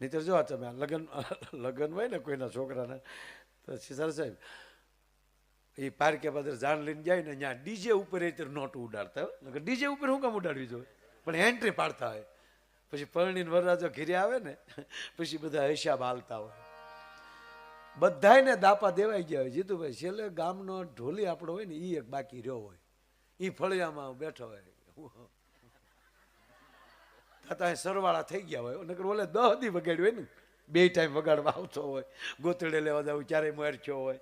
નહીતર જો તમે. આ લગ્ન લગ્ન હોય ને કોઈના છોકરાને, તો સર સાહેબ, એ પાર્કે પાદર જાણ લઈને જાય ને ત્યાં ડીજે ઉપર એ નોટ ઉડાડતા હોય. ડીજે ઉપર હું કામ ઉડાડવી જોઈએ? પણ એન્ટ્રી પાડતા હોય. પછી પરણીને વરરાજો ઘીરે આવે ને, પછી બધા હિસાબ હાલતા હોય. બધાયને દાપા દેવાઈ ગયા હોય. જીતુભાઈ, છેલ્લે ગામનો ઢોલી આપણો હોય ને એ એક બાકી રહ્યો હોય. એ ફળિયામાં બેઠો હોય. થતા સરવાળા થઈ ગયા હોય. નકર ઓલે દહ દી વગાડ્યું હોય ને બે ટાઈમ વગાડવા આવતો હોય. ગોતડે લેવા જાવ, ક્યારેય મોરચ્યો હોય.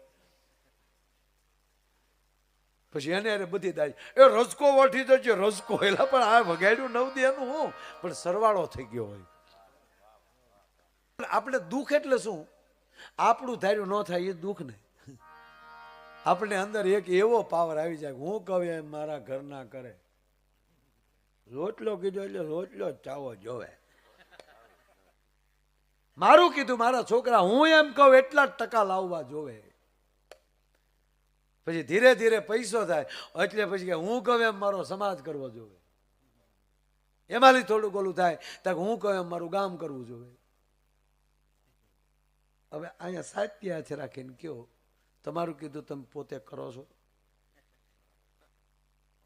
પછી એને અરે બધી દાય, એ રસકો વઠી છે રસકો એલા પણ આ વગાડ્યું નવ દી એનું હું. પણ સરવાળો થઈ ગયો હોય. આપણે દુઃખ એટલે શું? આપણું ધાર્યું ન થાય એ દુઃખ નહીં આપણે અંદર એક એવો પાવર આવી જાય હું કહું એમ મારા ઘરના કરે. રોટલો કીધો એટલે રોટલો જ ચાવો જોવે. મારું કીધું, મારા છોકરા, હું એમ કહું, એટલા જ ટકા લાવવા જોવે. પછી ધીરે ધીરે પૈસો થાય, એટલે પછી કે હું કહું એમ મારો સમાજ કરવો જોવે. એમાંથી થોડુંક ઓલું થાય, તો હું કહું એમ મારું ગામ કરવું જોવે. હવે અહીંયા સાહિત્ય હાથે રાખીને કયો તમારું કીધું તમે પોતે કરો છો?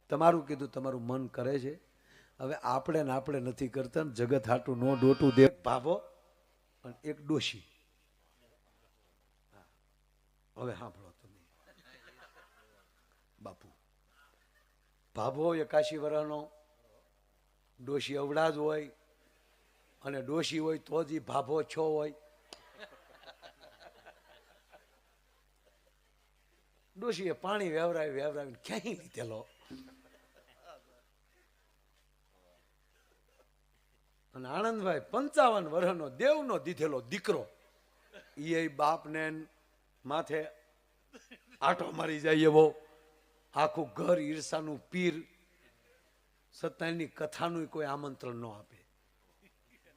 તમારું કીધું તમારું મન કરે છે? હવે આપણે ને આપણે નથી કરતા ને જગત હાટું નો ડોટું દે. ભાભો અને એક ડોશી. હવે સાંભળો તમે. બાપુ, ભાભો એકાશી વર્ષનો ડોશી અવડા જ હોય અને ડોશી હોય તો જ ભાભો છો હોય. ડોશીએ પાણી વેવરાવી વેવરાવીને ક્યાંય લીધેલો. અને આણંદભાઈ પંચાવન વર્ષનો દેવનો દીધેલો દીકરો. એ બાપને માથે આટો મારી જાય એવો. આખું ઘર ઈર્ષાનું પીર. સત્યની કથાનું કોઈ આમંત્રણ ન આપે.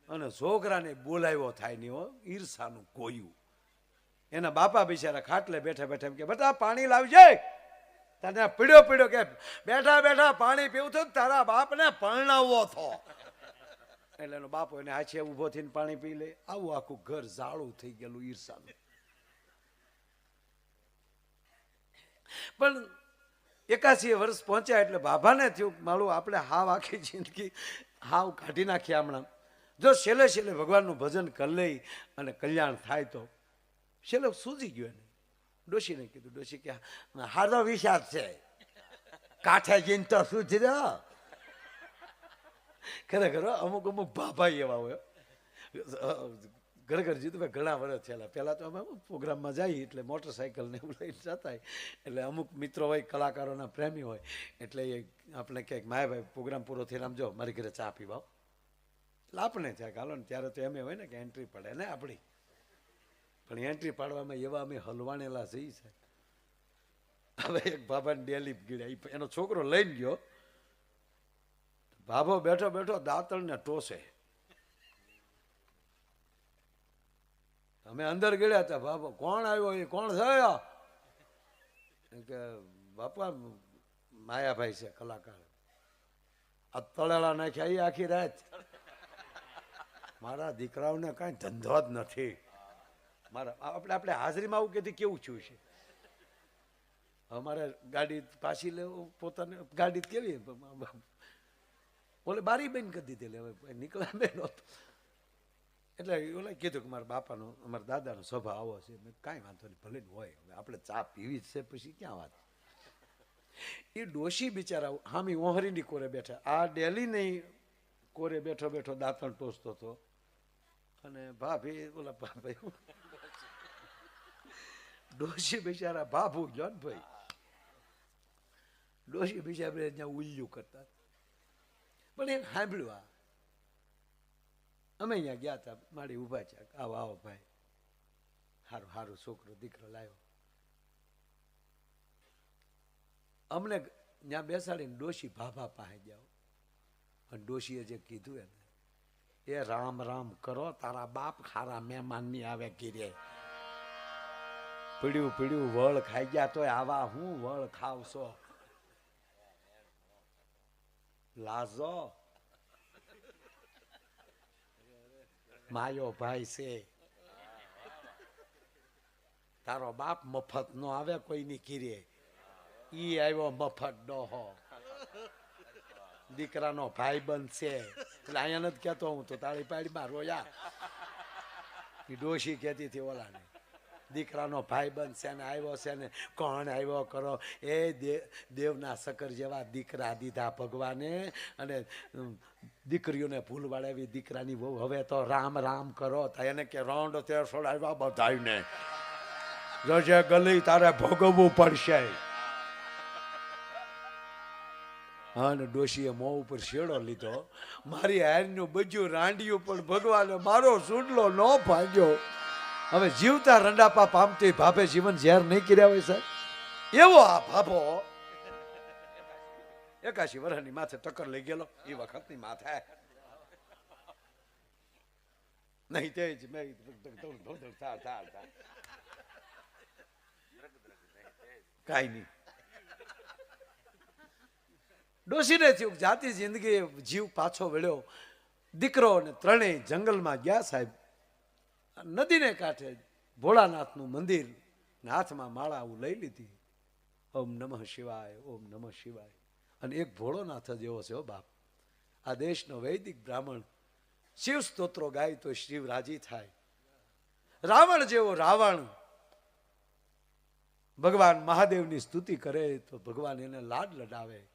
અને છોકરાને બોલાવ્યો થાય નહીં હો, ઈર્ષાનું કોયું. એના બાપા બિચારા ખાટલે બેઠા બેઠા એમ કે, બેટા, પાણી લાવજે. તને પીડ્યો પીડ્યો કે, બેઠા બેઠા પાણી પીવું તો તારા બાપને પરણાવવો થો એટલે એનો બાપો એને આછે ઊભો થઈને પાણી પી લે. આવું આખું ઘર ઝાડું થઈ ગયેલું ઈર્ષાનું. પણ એકાસી વર્ષ પહોંચ્યા એટલે બાબાને થયું મારું આપણે હાવ આખી જિંદગી હાવ કાઢી નાખીએ હમણાં. જો છેલ્લે છેલ્લે ભગવાનનું ભજન કરી લઈ અને કલ્યાણ થાય તો. છેલ્લે સૂજી ગયો એને. ડોશીને કીધું, ડોશી કે, હારો વિષાદ છે. કાંઠે જઈને તો સુધર્યો ખરેખર અમુક અમુક ભાભા એવા હોય. ઘર ઘર જીતુભાઈ ઘણા વર્ષ થયેલા. પહેલાં તો અમે પ્રોગ્રામમાં જઈએ એટલે મોટરસાઇકલ ને એવું લઈને જતા. એટલે અમુક મિત્રો હોય, કલાકારોના પ્રેમી હોય. એટલે એ આપણે ક્યાંક માયાભાઈ પ્રોગ્રામ પૂરો થઈને આમ જો, મારી ઘરે ચા પીવા આવો. એટલે આપણે ત્યાં હાલો ને, ત્યારે તો એમ હોય ને કે એન્ટ્રી પડે ને આપણી. પણ એન્ટ્રી પાડવામાં એવા અમે હલવાણેલા જઈ છે હવે એક બાબાને ડેલી ગીડ્યા એનો છોકરો લઈને ગયો. બાબો બેઠો બેઠો દાંતણને ટોસે. અમે અંદર ગયા હતા, ભાભો, કોણ આવ્યો એ? કોણ થયો? કે, બાપા, માયાભાઈ છે, કલાકાર. આ તળેલા નાખ્યા એ આખી રાત. મારા દીકરાઓને કાંઈ ધંધો જ નથી. મારા, આપણે આપણે હાજરીમાં આવું કેથી કેવું થયું છે? અમારે ગાડી પાછી લેવું, પોતાને ગાડી કેવી? ઓલે બારી બંધ કરી દીધી હવે નીકળ્યા બેન એટલે ઓલે કીધું કે મારા બાપાનો, અમારા દાદાનો સ્વભાવ આવો છે. મેં કાંઈ વાંધો નહીં, ભલે હોય. હવે આપણે ચા પીવી જ છે, પછી ક્યાં વાત? એ ડોશી બિચારા હામી ઓહરીની કોરે બેઠા. આ ડેલી નહીં કોરે બેઠો બેઠો દાંતણ ટોસતો હતો. અને ભાભી, ઓલા ભાઈ ડોશી બિચારા ભાભુ જો ને ભાઈ. ડોશી બિચારા ઉલ્યું કરતા પણ એ સાંભળ્યું આ અમે અહીંયા ગયા હતા મારી ઊભા છે. આવો આવો ભાઈ. સારું સારું છોકરો, દીકરો લાવ્યો અમને ત્યાં બેસાડીને ડોશી ભાભા પાસે જાઓ અને ડોશીએ જે કીધું એને, એ રામ રામ કરો, તારા બાપ ખારા મહેમાનની આવે ગીરે પીડ્યું પીડ્યું, વળ ખાઈ ગયા તોય આવા હું વળ ખાવશો? લાજો માયો ભાઈ છે તારો બાપ મફત નો આવે કોઈની કીરે ઈ આવ્યો મફત ડોહો દીકરાનો ભાઈ બંધ છે એટલે અહીંયા નથી કહેતો હું તો તાળી પાડીમાં રોયા એ ડોશી કહેતી હતી ઓલાને દીકરાનો ભાઈ છે ને આવ્યો છે ને કોણ આવ્યો કરો? એ દેવના સકર જેવા દીકરા દીધા ભગવાને અને દીકરીઓને ભૂલ વાળાવી દીકરાની બહુ હવે તો રામ રામ કરો. થાય એને કે રોંડ તેરસોડ આવ્યા બધાને જજે ગલી તારે ભોગવવું પડશે. અને ડોશીએ મોં ઉપર શેડો લીધો. મારી હારનું બજ્યું રાંડિયું પણ ભગવાને મારો સુડલો ન ભાગ્યો. હવે જીવતા રંડાપા પામતી ભાભે જીવન ઝેર નહીં કર્યા હોય સાહેબ. એવો આ ભાભો એકાશી વર્ષની માથે ટક્કર લઈ ગયેલો, એ વખતની માથે. નહીં, તે જ મેં થાર નહીં. ડોશીને થયું જાતિ જિંદગી જીવ પાછો વળ્યો. દીકરો અને ત્રણેય જંગલમાં ગયા સાહેબ. નદીને કાંઠે ભોળાનાથનું મંદિર હાથમાં માળા આવું લઈ લીધી. ઓમ નમઃ શિવાય, ઓમ નમઃ શિવાય. અને એક ભોળોનાથ જ એવો છે હો બાપ. આ દેશનો વૈદિક બ્રાહ્મણ. શિવ સ્તોત્રો ગાય તો શિવ રાજી થાય. રાવણ જેવો રાવણ ભગવાન મહાદેવની સ્તુતિ કરે તો ભગવાન એને લાડ લડાવે.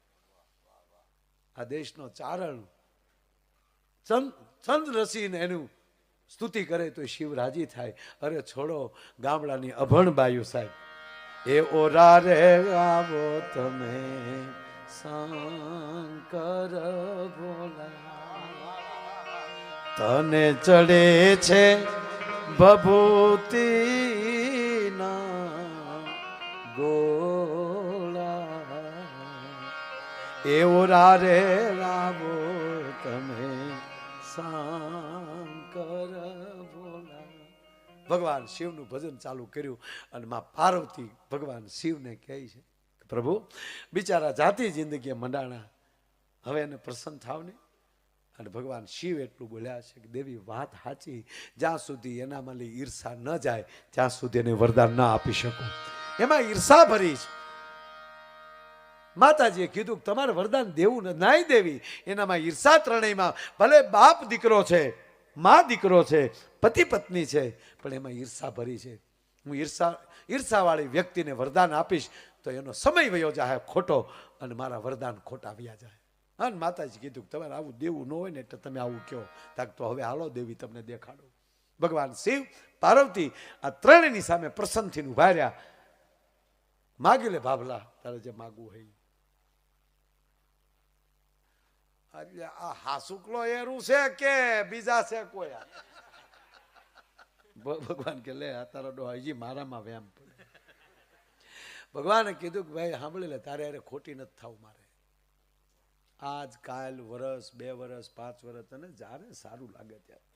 આ દેશનો ચારણ ચંદ રસીને એનું સ્તુતિ કરે તો શિવ રાજી થાય. અરે છોડો, ગામડાની અભણ બાયુ સાહેબ. એ ઓરા રે આવો તમે, શંકર ભોલા. તને ચડે છે ભભૂતિ ગોળા. એવો રે રાવો તમે, શંકર ભગવાન શિવનું ભજન ચાલુ કર્યું અને માં પાર્વતી ભગવાન શિવને કહે છે પ્રભુ, બિચારા જાતિ જિંદગીએ મંડાણા, હવે એને પ્રસન્ન થાવ ને અને ભગવાન શિવ એટલું બોલ્યા છે કે દેવી, વાત સાચી, જ્યાં સુધી એનામાં ઈર્ષા ન જાય, ત્યાં સુધી એને વરદાન ન આપી શકું. એમાં ઈર્ષા ભરી છે. માતાજીએ કીધું કે તમારે વરદાન દેવું નાઈ દેવી. એનામાં ઈર્ષા ત્રણેયમાં ભલે બાપ દીકરો છે, મા દીકરો છે પતિ પત્ની છે, પણ એમાં ઈર્ષા ભરી છે. હું ઈર્ષા, ઈર્ષાવાળી વ્યક્તિને વરદાન આપીશ તો એનો સમય વયો જાય ખોટો અને મારા વરદાન ખોટા વ્યા જાય અને માતાજી કીધું કે તમારે આવું દેવું ન હોય ને એટલે તમે આવું કહો. તાક તો હવે હાલો દેવી, તમને દેખાડો. ભગવાન શિવ, પાર્વતી આ ત્રણેયની સામે પ્રસન્નથી ઊભા રહ્યા. માગી લે ભાભલા, તારે જે માગવું હોય આ હાસુકલો એરું છે કે બીજા છે કોઈ ભગવાન કે, લે તારો ડો હજી મારામાં વ્યામ પડે. ભગવાને કીધું કે, ભાઈ, સાંભળી લે, તારે અરે ખોટી નથી થવું મારે. આજ, કાલ, વરસ, બે વરસ, પાંચ વરસ, તને જ્યારે સારું લાગે ત્યારે.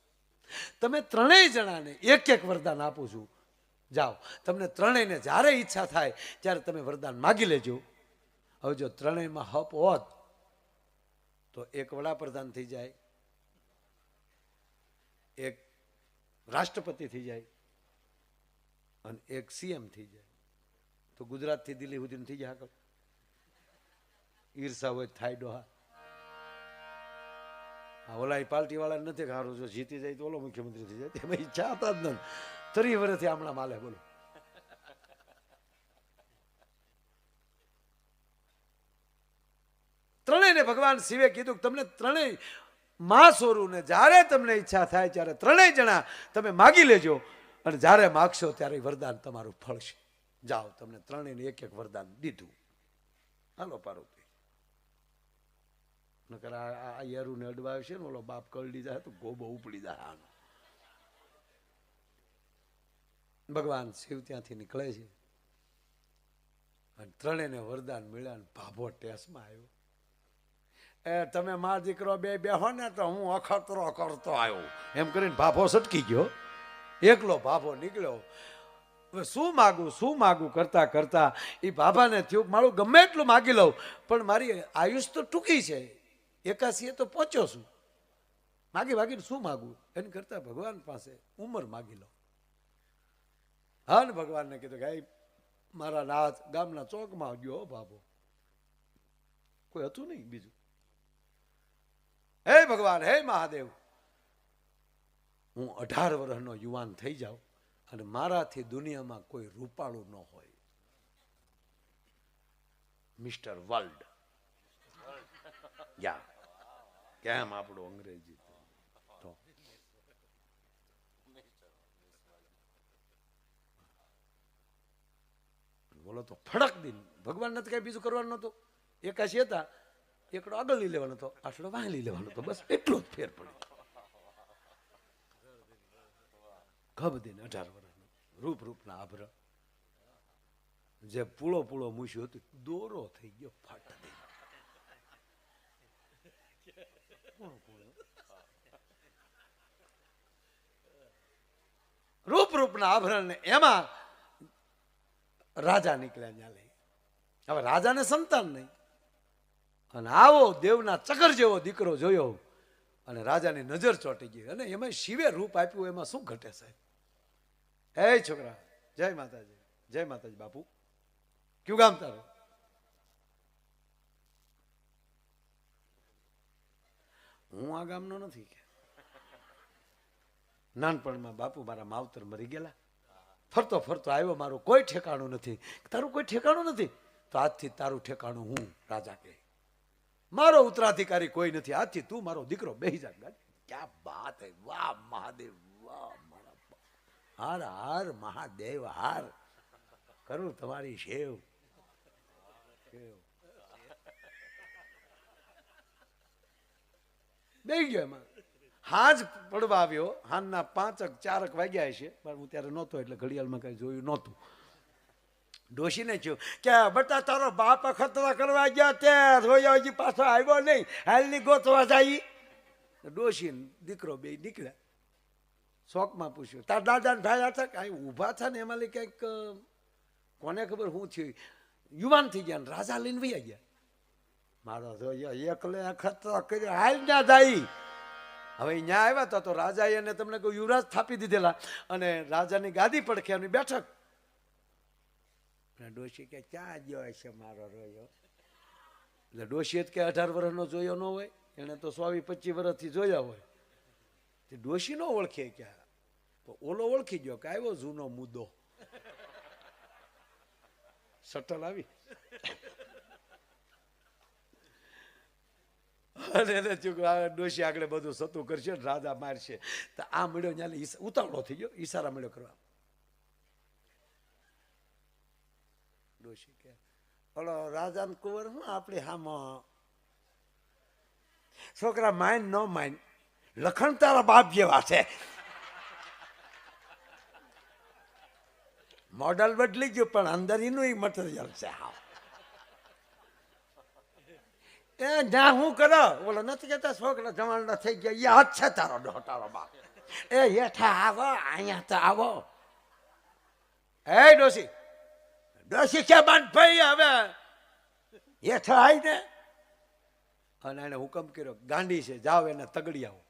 તમે ત્રણેય જણાને એક એક વરદાન આપું છું. જાઓ. તમને ત્રણેયને જ્યારે ઈચ્છા થાય, ત્યારે તમે વરદાન માગી લેજો. હવે જો ત્રણેયમાં હપ હોત, તો એક વડાપ્રધાન થઈ જાય. એક રાષ્ટ્રપતિ થઈ જાય અને એક સીએમ થઈ જાય. તો ગુજરાતથી દિલ્હી સુધી થઈ જાય આગળ. ઈર્ષા હોય થાય ડોહા. ઓલા પાર્ટી વાળા નથી હારું, જો જીતી જાય તો ઓલો મુખ્યમંત્રી થઈ જાય. એમાં ઈચ્છા હતા જ નથી ત્રી વર્ષથી હમણાં માલે બોલો. ત્રણેયને ભગવાન શિવે કીધું કે તમને ત્રણેય મા સ્વરૂપને જ્યારે તમને ઈચ્છા થાય ત્યારે ત્રણેય જણા તમે માગી લેજો. અને જ્યારે માગશો ત્યારે વરદાન તમારું ફળશે. જાઓ, તમને ત્રણેયને એક એક વરદાન દીધું. હાલો, પાર્વતી. નકર આ યારુને અડવાય છે ને, ઓલો બાપ કરડી જાય તો ગોબો ઉપડી જાય આનો. ભગવાન શિવ ત્યાંથી નીકળે છે. અને ત્રણેયને વરદાન મળ્યા ભાભો ટેસમાં આવ્યો. એ તમે મા દીકરો બે બેહો ને તો હું અખતરો કરતો આવ્યો. એમ કરીને ભાભો સટકી ગયો. એકલો ભાભો નીકળ્યો. હવે શું માગું શું માગું કરતા કરતા એ ભાભાને થયું મારું ગમે એટલું માગી લઉં, પણ મારી આયુષ તો ટૂંકી છે. એકાસીએ તો પહોંચ્યો છું. માગી માગીને શું માગું? એને કરતા ભગવાન પાસે ઉંમર માગી લો હા ને ભગવાનને કીધું કે મારા નાથ ગામના ચોકમાં ગયો હો બાબો કોઈ હતું નહીં બીજું? હે ભગવાન, હે મહાદેવ. હું અઢાર વર્ષનો યુવાન થઈ જાઉં અને મારાથી દુનિયામાં કોઈ રૂપાળું ન હોય. Mister world. કેમ આપણું અંગ્રેજી બોલો તો, ફડક દિન. ભગવાન નથી કઈ બીજું કરવાનું નહોતું. એકાશી હતા. એકડો આગળ લઈ લેવાનો હતો આટલો વાહ લઈ લેવાનો હતો, બસ એટલો જ ફેર પડ્યો. ખબ દિન અઢાર વર્ષનો રૂપ રૂપના આભર જે પૂળો પૂળો મૂસ્યો હતો, દોરો થઈ ગયો ફાટ દઈ રૂપ રૂપના આભરણ એમાં રાજા નીકળ્યા ત્યાં લઈ હવે રાજાને સંતાન નહીં. અને આવો દેવના ચકર જેવો દીકરો જોયો અને રાજાની નજર ચોંટી ગઈ. અને એમાં શિવે રૂપ આપ્યું, એમાં શું ઘટે સાહેબ? હે છોકરા, જય માતાજી જય માતાજી બાપુ. ક્યુ ગામ તારું? હું આ ગામનો નથી કે. નાનપણમાં બાપુ મારા માવતર મરી ગયેલા. ફરતો ફરતો આવ્યો, મારું કોઈ ઠેકાણું નથી. તારું કોઈ ઠેકાણું નથી? તો આજથી તારું ઠેકાણું હું, રાજા કે. મારો ઉત્તરાધિકારી કોઈ નથી. આજથી તું મારો દીકરો બેહી જા. ગાડી. ક્યાં બાત હે? વાહ, મહાદેવ, વાહ, મારા હાર હાર, મહાદેવ, હાર. કરું તમારી શેવ બે ગયો એમાં. હાજ પડવા આવ્યો. હાનના પાંચક, ચારક વાગ્યા છે પણ હું ત્યારે નહોતો એટલે ઘડિયાળમાં કઈ જોયું નહોતું. ડોશીને છું કે બટા તારો બાપ ખતરા કરવા ગયા તે રોયો હજી પાછો આવ્યો નહીં. હાલની ગોતવા જાય ડોશી દીકરો બે નીકળ્યા. શોખમાં પૂછ્યું, તાર દાદા ને ભાઈ હતા કાંઈ ઊભા થા ને? એમાં કંઈક કોને ખબર શું થયું? યુવાન થઈ ગયા ને રાજા લઈને વહી ગયા. મારો જોયો એકલે અખતરા કર્યો, હાલ ના જાય. હવે અહીંયા આવ્યા હતા તો રાજાએ એને તમને કહ્યું યુવરાજ સ્થાપી દીધેલા. અને રાજાની ગાદી પડખે એની બેઠક અને ડોશી કે ક્યાં ગયો હશે મારો રોયો. એટલે ડોશીએ કે અઢાર વર્ષનો જોયો ન હોય, એને તો સ્વામી પચીસ વર્ષથી જોયા હોય. તે ડોશી નો ઓળખે ક્યાં. તો ઓલો ઓળખી ગયો કે આવ્યો જૂનો મુદ્દો. સટલ આવી. અને એને ડોશી આગળ બધું સતું કરશે રાજા મારશે. તો આ મળ્યો ત્યાં ઉતાવળો થઈ ગયો, ઈશારા મળ્યો કરવા. ડોશી કે ઓલો રાજા ને કુંવર હું આપણે હામાં? છોકરા માઇન ન માઇન લખણ તારા બાપ જેવા છે. મોડલ બદલી ગયું, પણ અંદર એનું મટીરિયલ છે હા એ જ્યાં હું કરો? બોલો નથી કહેતા છોકરા જવાન થઈ ગયા. એ હાથ છે તારો ડોટારો બાપ. એ, હેઠા આવો, અહીંયા તો આવો. એ ડોસી બાંધ ભાઈ હવે. હેઠા આવી ને? અને એને હુકમ કર્યો ગાંડી છે જાઓ એને તગડી આવો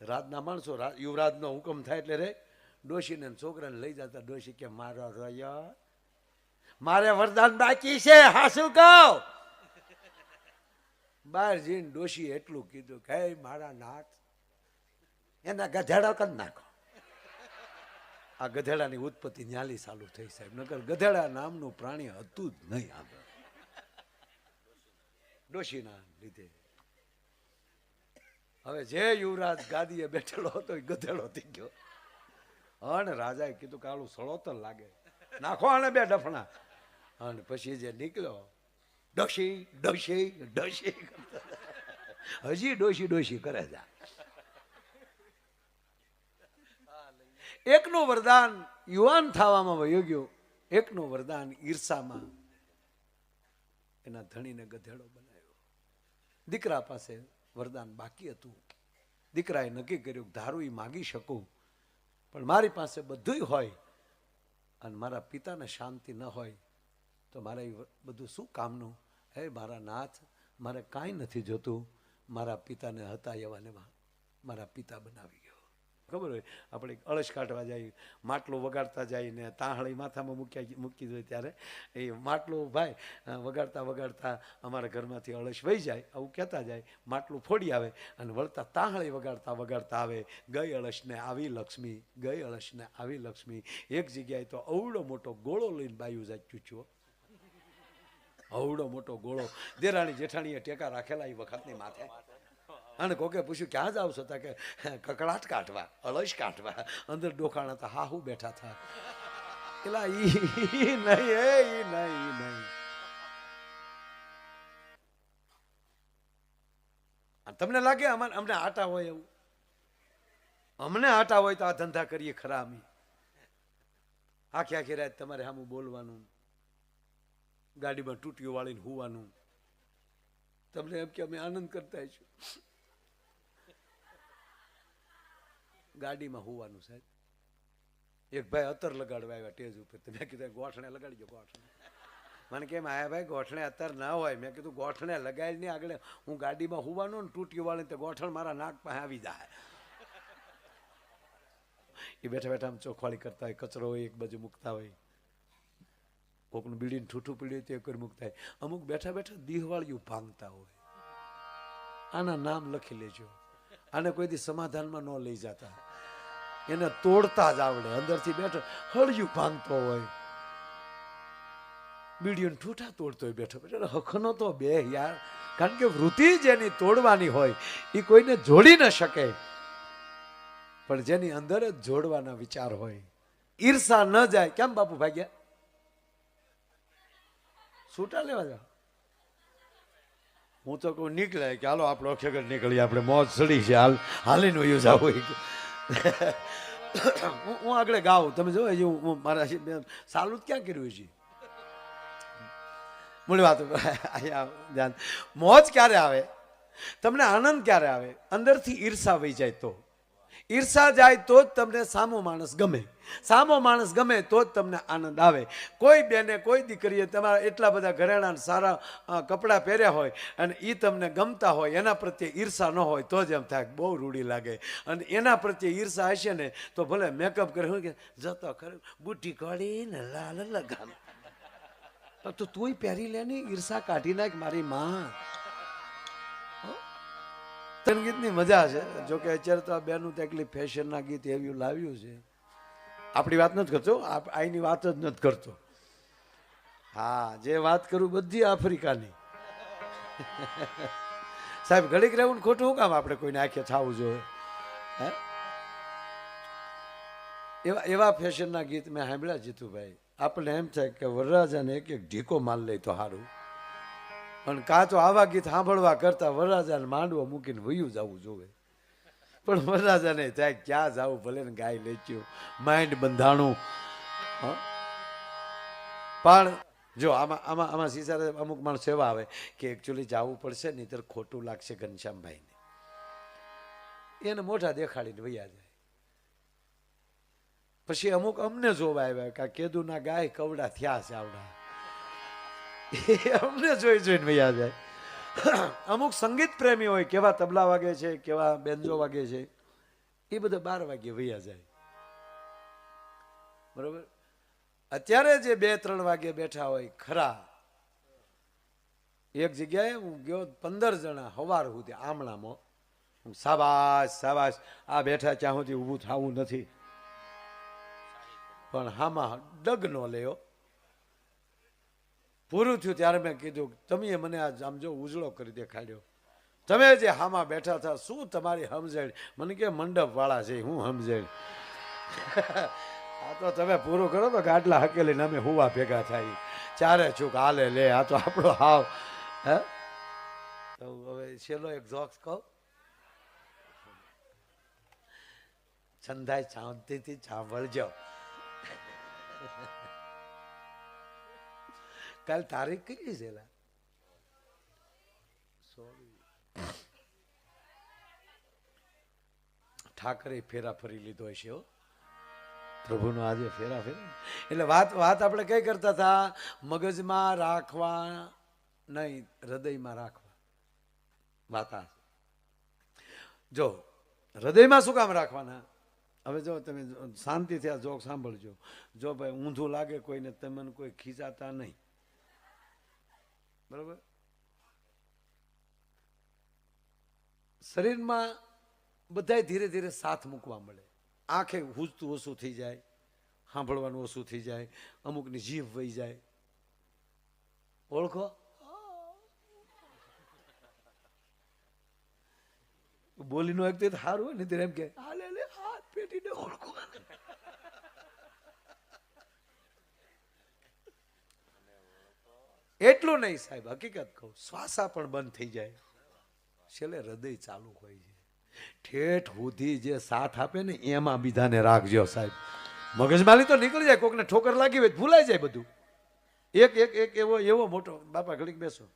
રાતના માણસો યુવરાજનો હુકમ થાય એટલે રે, ડોશીને છોકરાને લઈ જતા. ડોશી કે, મારો રહ્યો મારે વરદાન બાકી છે, હાસુ કહો. બહાર જઈને ડોશી એટલું કીધું કે મારા નાથ, એના ગધેડા કરી નાખો. આ ગધેડાની ઉત્પત્તિ ન્યાલી ચાલુ થઈ સાહેબ. નગર ગધેડા નામનું પ્રાણી હતું જ નહીં આગળ. ડોશીના લીધે. હવે જે યુવરાજ ગાદીએ બેઠેલો હતો એ ગધેડો થઈ ગયો. અને રાજાએ કીધું કે આલું સળોતર લાગે. નાખો આને બે ડફણા. અને પછી જે નીકળ્યો, ડોશી ડોશી ડોશી. હજી ડોશી ડોશી કરે છે. એકનું વરદાન યુવાન થવામાં વયો ગયો, એકનું વરદાન ઈર્ષામાં એના ધણીને ગધેડો બનાવ્યો. દીકરા પાસે વરદાન બાકી હતું. દીકરાએ નક્કી કર્યું, ધારું એ માગી શકું, પણ મારી પાસે બધુંય હોય અને મારા પિતાને શાંતિ ન હોય, તો મારે બધું શું કામનું? હે મારા નાથ, મારે કાંઈ નથી જોતું. મારા પિતાને હતા એવા ને મારા પિતા બનાવી. ખબર હોય? આપણે અળસ કાઢવા જાય, માટલું વગાડતા જાય ને તાહળી માથામાં મૂક્યા મૂકી હોય ત્યારે. એ માટલું ભાઈ વગાડતા વગાડતા અમારા ઘરમાંથી અળસ વહી જાય, આવું કહેતા જાય, માટલું ફોડી આવે અને વળતા તાહળી વગાડતા વગાડતા આવે, ગઈ અળસને આવી લક્ષ્મી, ગઈ અળસને આવી લક્ષ્મી. એક જગ્યાએ તો અવડો મોટો ગોળો લઈને બાયું જાય ચૂચો અવડો મોટો ગોળો. દેરાણી જેઠાણીએ ટેકા રાખેલા એ વખતની માથે. અને કોકે પૂછ્યું, ક્યાં જાવ છો? તા કે, કકડાટ કાઢવા અળસ કાઢવા. અંદર ડોખાણા હતા, હાહુ બેઠા થા એલા ઈ નહીં, એ, ઈ નહીં નહીં. તમને લાગે અમારે, અમને આટા હોય એવું? અમને આટા હોય તો આ ધંધા કરીએ ખરા અમે આખી આખી રાત તમારે સામું બોલવાનું, ગાડીમાં ટૂટીઓ વાળીને હોવાનું. તમને એમ કે અમે આનંદ કરતા છું ગાડીમાં હોવાનું સાહેબ. એક ભાઈ અત્તર લગાડવા આવ્યા ટેજ ઉપર. તો મેં કીધું ગોઠણે લગાડી દો ગોઠણે. મને કેમ, આયા ભાઈ, ગોઠણે અત્તર ના હોય. મેં કીધું, ગોઠણે લગાડી નહીં આગળ હું ગાડીમાં હોવાનું ને તૂટ્યું વાળી તો ગોઠણ મારા નાક પાસે આવી જાય. એ બેઠા બેઠા આમ ચોખવાળી કરતા હોય, કચરો હોય, એક બાજુ મૂકતા હોય. કોકનું બીડીને ઠૂઠું પીડ્યું તે કરી મૂકતા હોય. અમુક બેઠા બેઠા દીહવાળિયું ભાંગતા હોય. આના નામ લખી લેજો. આને કોઈ દી સમાધાનમાં ન લઈ જતા. એને તોડતા જ આવડે, અંદરથી બેઠો, હળિયું ભાંગતો હોય. બીડીઓને ઠૂઠા તોડતો હોય બેઠો એટલે હખનો તો બે યાર. કારણ કે વૃત્તિ જેની તોડવાની હોય એ કોઈને જોડી ન શકે. પણ જેની અંદર જ જોડવાના વિચાર હોય, ઈર્ષા ન જાય, કેમ બાપુ ભાગ્યા? છૂટા લેવા જાઓ. હું તો કહું, નીકળે કે હાલો, આપણો અક્ષર નીકળીએ, આપણે મોજ સડી છે. હાલ, હાલીને વયું જાવ હું હું આગળ ગાઉં. તમે જો હજી હું મારા સાલું ક્યાં કર્યું છે મૂળ વાત. ધ્યાન. મોજ ક્યારે આવે? તમને આનંદ ક્યારે આવે? અંદરથી ઈર્ષા વહી જાય તો. ઈર્ષા જાય તો જ તમને સામો માણસ ગમે. સામો માણસ ગમે તો જ તમને આનંદ આવે. કોઈ બેને, કોઈ દીકરીએ તમારા એટલા બધા ઘરેણાં સારા કપડાં પહેર્યા હોય અને એ તમને ગમતા હોય, એના પ્રત્યે ઈર્ષા ન હોય, તો જ એમ થાય બહુ રૂડી લાગે. અને એના પ્રત્યે ઈર્ષા હશે ને, તો ભલે મેકઅપ કરે કે જતો ખરું બુટ્ટી કાઢીને લાલ લગામ. તો તુંય પહેરી લે ને, ઈર્ષા કાઢી નાખ મારી માં. ગીતની મજા છે. જોકે અત્યારે તો આ બેનું તકલીફ ફેશનના ગીત એવું લાવ્યું છે. આપણી વાત નથી કરતો આઈની વાત જ નથી કરતો. હા, જે વાત કરું બધી આફ્રિકાની. સાહેબ, ઘડીક રહેવું ખોટું શું કામ આપણે કોઈને આંખે થવું જોઈએ? હે? એવા એવા ફેશનના ગીત મેં સાંભળ્યા જીતુભાઈ. આપણને એમ થાય કે વરરાજાને એક એક ઢીકો માલ લે તો સારું. પણ કાચો આવા ગીત સાંભળવા કરતા વરરાજાને માંડવો મૂકીને વયું જવું જોવે. પણ વરરાજાને થાય ક્યાં જાવું ભલે ને ગાય લેચ્યું માઇન્ડ બંધાણું પણ જો આમાં આમાં આમાં સીસારે અમુક માણસ એવા આવે કે એકચ્યુઅલી જવું પડશે નહીં તો ખોટું લાગશે ઘનશ્યામભાઈને. એને મોઢા દેખાડીને વૈયા જાય. પછી અમુક અમને જોવા આવ્યા કે કેદુના ગાય કવડા થયા છે આવડા. અમને જોઈ જોઈને વૈયા જાય. અમુક સંગીત પ્રેમી હોય, કેવા તબલા વાગે છે, કેવા બેન્જો વાગે છે, એ બધા બાર વાગે વૈયા જાય. બરોબર? અત્યારે જે બે ત્રણ વાગે બેઠા હોય ખરા, એક જગ્યાએ હું ગયો, પંદર જણા હવાર સુધી આમણામાં. હું સાબાશ સાબાશ, આ બેઠા ત્યાં સુધી ઊભું થવું નથી. પણ હામાં ડગ નો લેયો. પૂરું થયું ત્યારે મેં કીધું, તમે મને આ સમજો ઉજળો કરી દેખાડ્યો. તમે જે હામાં બેઠા હતા, શું તમારી સમજણ? મને કે મંડપ વાળા છે, હું સમજણ. આ તો તમે પૂરું કરો તો ગાટલા હકેલીને અમે હુવા ભેગા થાય. ચારે ચૂક, હાલે, લે, આ તો આપણો હાવ. હે? તો હવે છેલ્લો એક જોક્સ કહો. છંદાય શાંતિથી સાંભળજો. કાલ તારીખ કઈ છે ઠાકરે ફેરા ફરી લીધો હશે હો. પ્રભુનો આજે ફેરા ફેરી. એટલે વાત વાત આપણે કઈ કરતા હતા? મગજમાં રાખવા નહીં, હૃદયમાં રાખવા. વાત આ જો, હૃદયમાં શું કામ રાખવાના? હવે જો તમે શાંતિથી આ જોક સાંભળજો. જો ભાઈ ઊંધું લાગે કોઈને, તમને કોઈ ખીચાતા નહીં. બરોબર? શરીરમાં બધાય ધીરે ધીરે સાથ મૂકવા મળે. આંખે હુજતું ઓછું થઈ જાય, સાંભળવાનું ઓછું થઈ જાય, અમુકની જીભ વહી જાય. ઓળખો? બોલીનું એક તો સારું હોય ને, ત્યારે એમ કે, હાલે હાથ પેટીને ઓળખો. એટલું નહીં સાહેબ, હકીકત કહું, શ્વાસા પણ બંધ થઈ જાય. છેલ્લે હૃદય ચાલુ હોય છે. ઠેઠ સુધી જે સાથ આપે ને, એમાં બીજાને રાખજો સાહેબ. મગજમાલી તો નીકળી જાય, કોકને ઠોકર લાગી હોય ભૂલાઈ જાય બધું. એક એક એક એવો એવો મોટો, બાપા ઘડીક બેસો.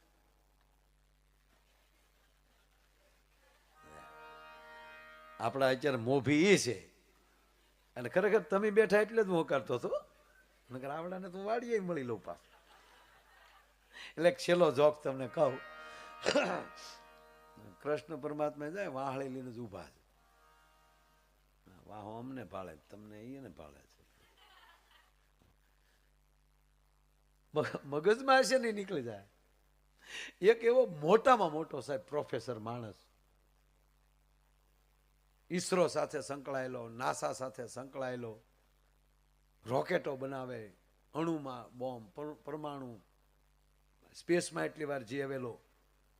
આપણા અત્યારે મોભી એ છે. અને ખરેખર તમે બેઠા એટલે જ હું કરતો હતો. નકર આવડાને તો વાડીએ મળી લઉં પાછું. એટલે છેલ્લો જોક તમને કહું. કૃષ્ણ પરમાત્મા જાય, વાહળી લઈને જ ઊભા છે. વાહો અમને ભાળે તમને એને ભાળે છે. મગ- મગજમાં હશે ને નીકળી જાય. એક એવો મોટામાં મોટો સાહેબ પ્રોફેસર માણસ ઈસરો સાથે સંકળાયેલો, નાસા સાથે સંકળાયેલો, રોકેટો બનાવે, અણુમાં બોમ્બ, પર- પરમાણુ સ્પેસમાં એટલી વાર જીવેલો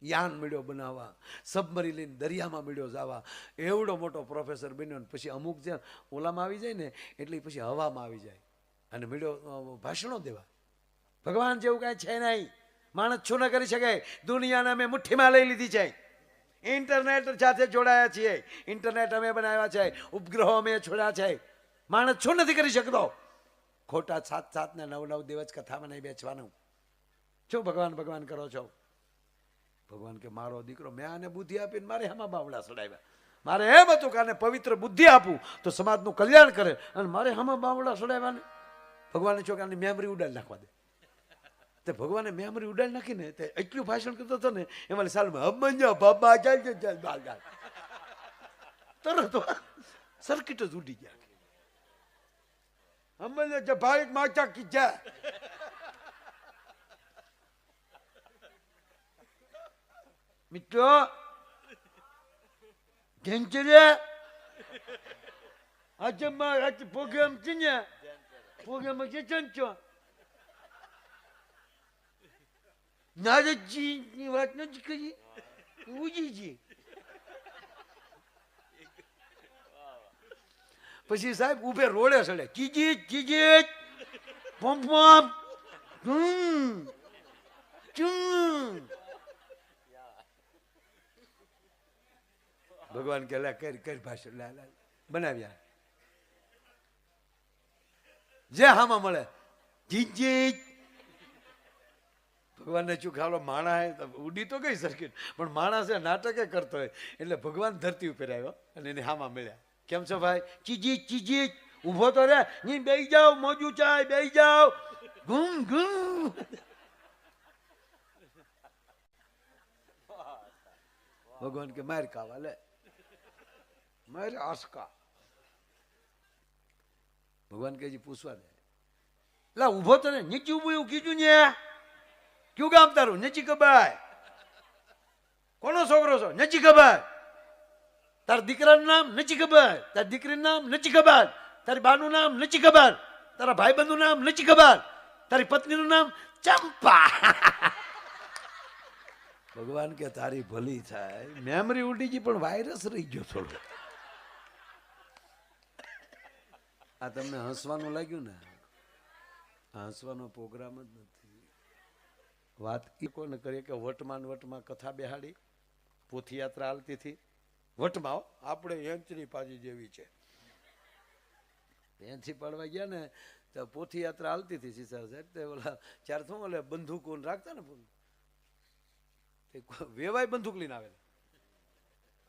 યાન મળ્યો બનાવવા સબમરી લઈને દરિયામાં મળ્યો જવા. એવડો મોટો પ્રોફેસર બન્યો ને પછી અમુક જે ઓલામાં આવી જાય ને, એટલે પછી હવામાં આવી જાય. અને મળ્યો ભાષણો દેવા. ભગવાન જેવું કાંઈ છે નહીં. માણસ છું ન કરી શકે. દુનિયાને અમે મુઠ્ઠીમાં લઈ લીધી છે. ઇન્ટરનેટ સાથે જોડાયા છીએ. ઇન્ટરનેટ અમે બનાવ્યા છે. ઉપગ્રહો અમે છોડ્યા છે. માણસ છું નથી કરી શકતો. ખોટા સાત સાત ને નવ નવ દિવસ કથામાં નહીં બેસવાનું. શું ભગવાન ભગવાન કરો છો. ભગવાન કે મારો દીકરો, મેં આને બુદ્ધિ આપીને મારે હામાં બાવડા સડાવ્યા. મારે એમ હતું કે આને પવિત્ર બુદ્ધિ આપું તો સમાજનું કલ્યાણ કરે અને મારે હામાં બાવડા સડાવ્યા ને ભગવાને છો કે આની મેમરી ઉડાડી નાખવા દે. તે ભગવાને મેમરી ઉડાડી નાખીને તે એટલું ભાષણ કરતો હતો ને એમાં સાલમાં હમંજા બાબા ચાલ ચાલ બાલ ચાલ તરત સર્કિટ જ ઉડી ગયા. હમંજા ભાઈ માતા કી જય મિત્રો કેમ છે રાત પ્રોગ્રામ છે ને પ્રોગ્રામ છે. ચંચો નારદજીની વાત નથી કરી ઉજીજી પછી સાહેબ ઉભે રોડે સડે ચીજીત ચીજીત પંપ પંપ ચું ચૂમ. ભગવાન કે કર કર ભાષણ, લે લે બનાવ્યા. જે હામાં મળે જીજી ભગવાનને ચૂકાલો માણા હે ઉડી તો ગઈ સર્કિટ પણ માણસ નાટકે કરતો હોય. એટલે ભગવાન ધરતી ઉપર આવ્યો અને એને હામાં મળ્યા. કેમ છો ભાઈ? ચીજી ચીજી ઊભો તો રે. ની બે જાઓ, મોજું ચાય બે જાઓ. ગુમ ગુમ. ભગવાન કે, માર કાવા લે. માર આસકા. ભગવાન કે પૂછવા દે. લા ઊભો તો ને નીચે ઊભું એવું કીધું ને? કયું ગામ તારું? નીચી કબાય. કોનો છોકરો છો? નચી કબાય. તાર દીકરાનું નામ નચી ખબર તાર દીકરીનું નામ નચી ખબર તારી બાનું નામ નચી ખબર તારા ભાઈબંધનું નામ નચી ખબર તારી પત્નીનું નામ ચંપા. ભગવાન કે, તારી ભલી થાય. મેમરી ઉડી ગઈ, પણ વાયરસ રહી ગયો થોડો. આ તમને હસવાનું લાગ્યું ને? હસવાનો પ્રોગ્રામ જ નથી. વાત એ કોને કરીએ કે વટમાં વટમાં કથા બેહાડી પોથી યાત્રા હાલતી હતી. વટમાં આપણે એંચની પાજી જેવી છે. એંચી પડવા ગયા ને, તો પોથી યાત્રા હાલતી હતી સીસા સાહેબ. તે ઓલા ચાર થો, ઓલે બંદૂકો રાખતા ને તે વેવાય બંદૂક લઈને આવેલા.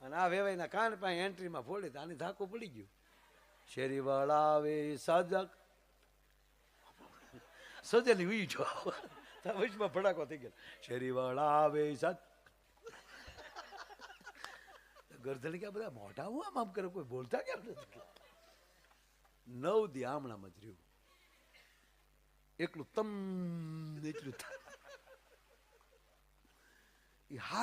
અને આ વેવાયના કાન પાસે એન્ટ્રીમાં ફોડી આની ધાકો પડી ગયું. શેરીવાળા વળાવે સાજક. સજેલી ઉઈ જો. વચમાં ભડાકો થઈ ગયો. શેરી વળાવે સાજ ગરદન ક્યાં બધા મોઢા હું આમ આમ કરે? કોઈ બોલતા કેમ નથી? નવ દી આમણામાં જ રહ્યું. એકલું તમ એટલું થાય.